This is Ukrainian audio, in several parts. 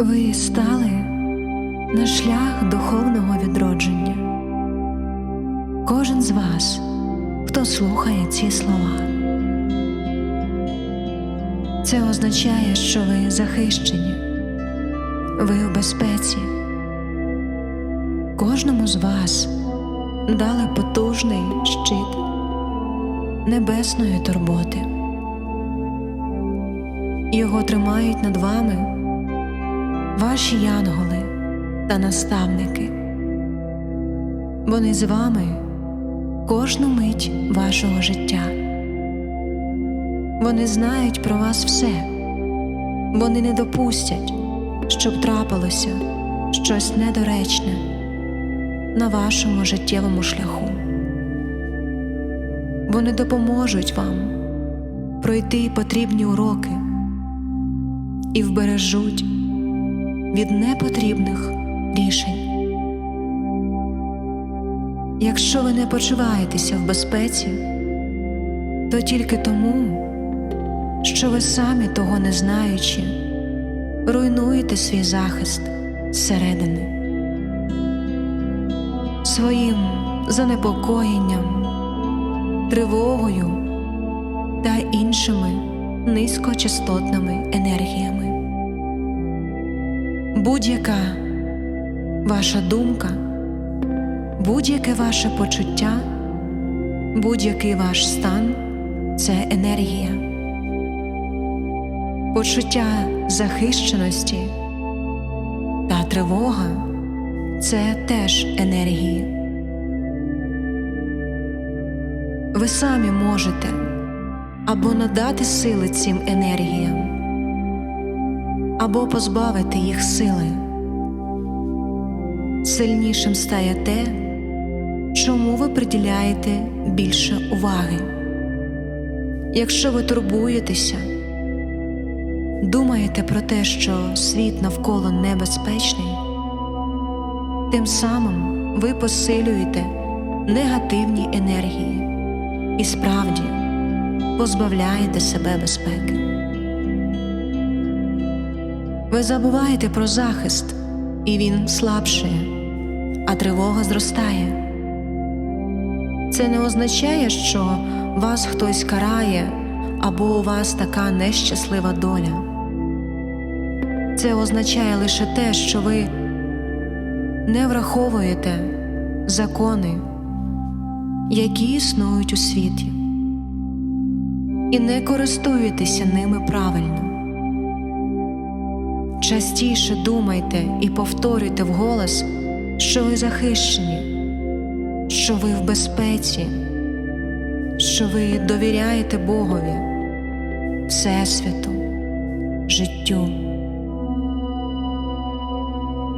Ви стали на шлях духовного відродження. Кожен з вас, хто слухає ці слова. Це означає, що ви захищені, ви у безпеці. Кожному з вас дали потужний щит небесної турботи. Його тримають над вами ваші янголи та наставники. Вони з вами кожну мить вашого життя. Вони знають про вас все. Вони не допустять, щоб трапилося щось недоречне на вашому життєвому шляху. Вони допоможуть вам пройти потрібні уроки і вбережуть від непотрібних рішень. Якщо ви не почуваєтеся в безпеці, то тільки тому, що ви самі того не знаючи, руйнуєте свій захист зсередини своїм занепокоєнням, тривогою та іншими низькочастотними енергіями. Будь-яка ваша думка, будь-яке ваше почуття, будь-який ваш стан це енергія. Почуття захищеності та тривога це теж енергії. Ви самі можете або надати сили цим енергіям, або позбавити їх сили. Сильнішим стає те, чому ви приділяєте більше уваги. Якщо ви турбуєтеся, думаєте про те, що світ навколо небезпечний, тим самим ви посилюєте негативні енергії і справді позбавляєте себе безпеки. Ви забуваєте про захист, і він слабшає, а тривога зростає. Це не означає, що вас хтось карає або у вас така нещаслива доля. Це означає лише те, що ви не враховуєте закони, які існують у світі, і не користуєтеся ними правильно. Частіше думайте і повторюйте вголос, що ви захищені, що ви в безпеці, що ви довіряєте Богові, Всесвіту, життю.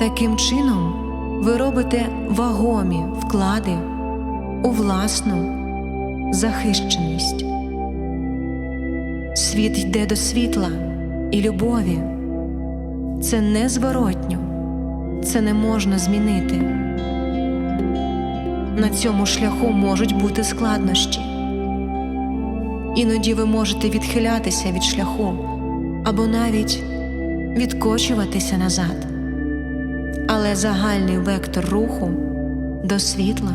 Таким чином ви робите вагомі вклади у власну захищеність. Світ йде до світла і любові. Це незворотньо, це не можна змінити. На цьому шляху можуть бути складнощі. Іноді ви можете відхилятися від шляху або навіть відкочуватися назад. Але загальний вектор руху до світла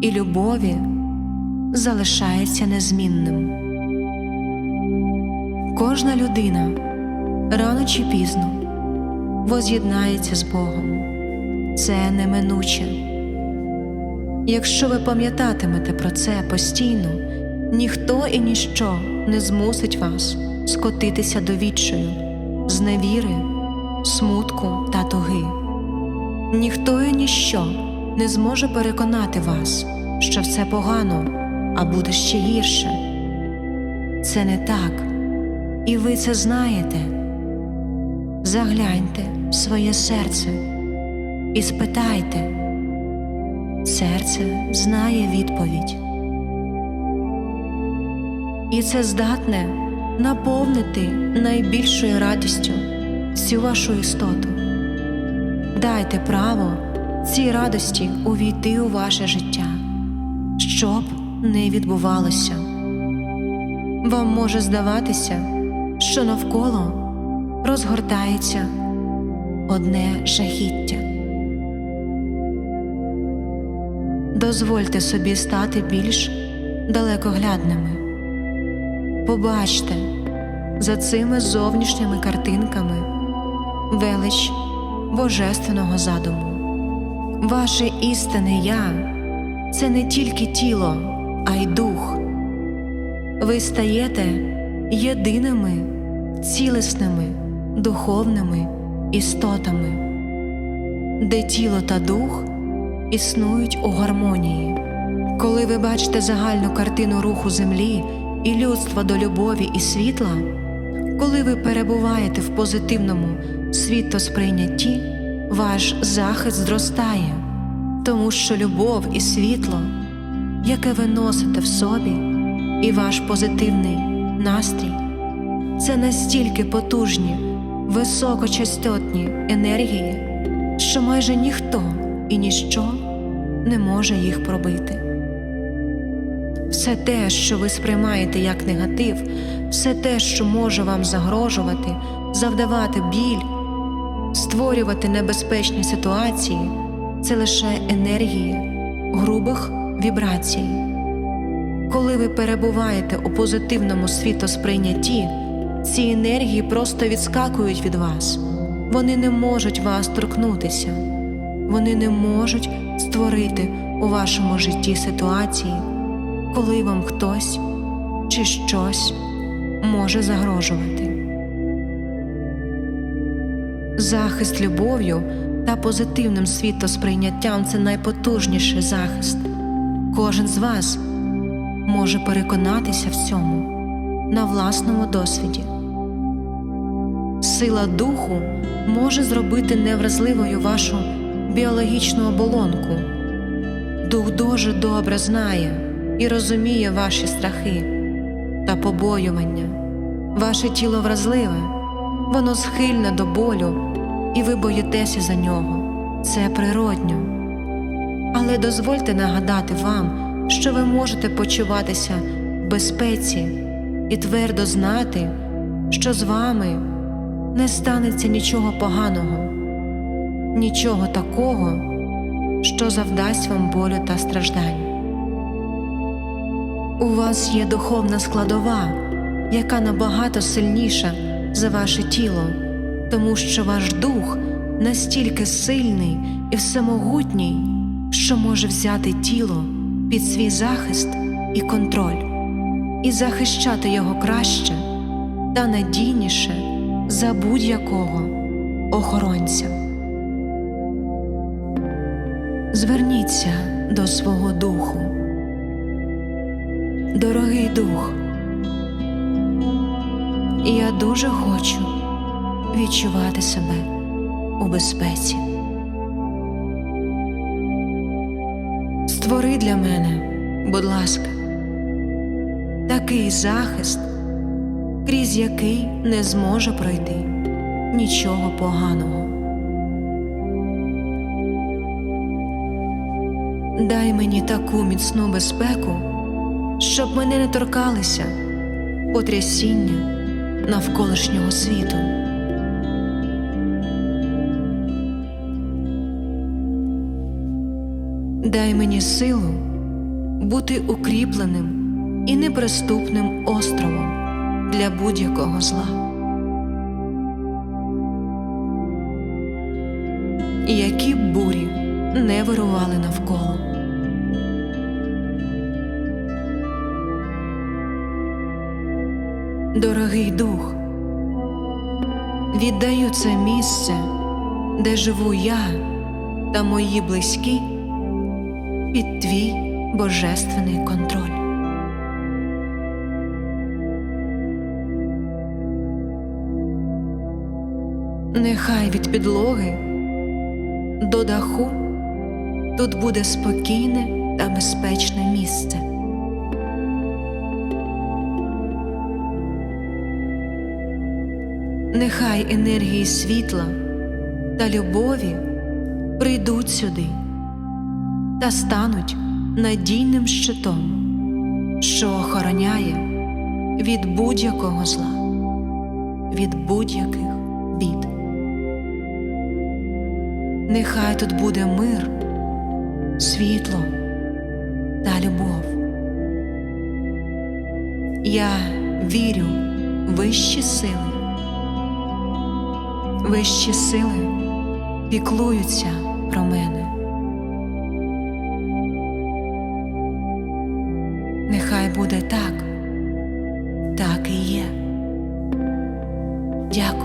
і любові залишається незмінним. Кожна людина рано чи пізно воз'єднається з Богом. Це неминуче. Якщо ви пам'ятатимете про це постійно, ніхто і ніщо не змусить вас скотитися до відчаю, зневіри, смутку та туги. Ніхто і ніщо не зможе переконати вас, що все погано, а буде ще гірше. Це не так, і ви це знаєте. Загляньте в своє серце і спитайте, серце знає відповідь, і це здатне наповнити найбільшою радістю всю вашу істоту. Дайте право цій радості увійти у ваше життя, щоб не відбувалося. Вам може здаватися, що навколо розгортається одне жахіття. Дозвольте собі стати більш далекоглядними. Побачте за цими зовнішніми картинками велич божественного задуму. Ваше істинне я це не тільки тіло, а й дух. Ви стаєте єдиними, цілісними, духовними істотами, де тіло та дух існують у гармонії. Коли ви бачите загальну картину руху землі і людства до любові і світла, коли ви перебуваєте в позитивному світосприйнятті, ваш захист зростає, тому що любов і світло, яке ви носите в собі, і ваш позитивний настрій це настільки потужні, високочастотні енергії, що майже ніхто і ніщо не може їх пробити. Все те, що ви сприймаєте як негатив, все те, що може вам загрожувати, завдавати біль, створювати небезпечні ситуації, це лише енергії грубих вібрацій. Коли ви перебуваєте у позитивному світосприйнятті, ці енергії просто відскакують від вас. Вони не можуть вас торкнутися, вони не можуть створити у вашому житті ситуації, коли вам хтось чи щось може загрожувати. Захист любов'ю та позитивним світосприйняттям це найпотужніший захист. Кожен з вас може переконатися в цьому на власному досвіді. Сила духу може зробити невразливою вашу біологічну оболонку. Дух дуже добре знає і розуміє ваші страхи та побоювання. Ваше тіло вразливе, воно схильне до болю, і ви боїтеся за нього. Це природньо. Але дозвольте нагадати вам, що ви можете почуватися в безпеці і твердо знати, що з вами не станеться нічого поганого, нічого такого, що завдасть вам болю та страждань. У вас є духовна складова, яка набагато сильніша за ваше тіло, тому що ваш дух настільки сильний і всемогутній, що може взяти тіло під свій захист і контроль, і захищати його краще та надійніше за будь-якого охоронця. Зверніться до свого духу. Дорогий дух, я дуже хочу відчувати себе у безпеці. Створи для мене, будь ласка, такий захист, крізь який не зможе пройти нічого поганого. Дай мені таку міцну безпеку, щоб мене не торкалися потрясіння навколишнього світу. Дай мені силу бути укріпленим і неприступним островом для будь-якого зла. Які б бурі не вирували навколо. Дорогий дух, віддаю це місце, де живу я та мої близькі під твій божественний контроль. Нехай від підлоги до даху тут буде спокійне та безпечне місце. Нехай енергії світла та любові прийдуть сюди та стануть надійним щитом, що охороняє від будь-якого зла, від будь-яких бід нехай тут буде мир, світло та любов. Я вірю в вищі сили, вищі сили піклуються про мене. Нехай буде так, так і є. Дякую.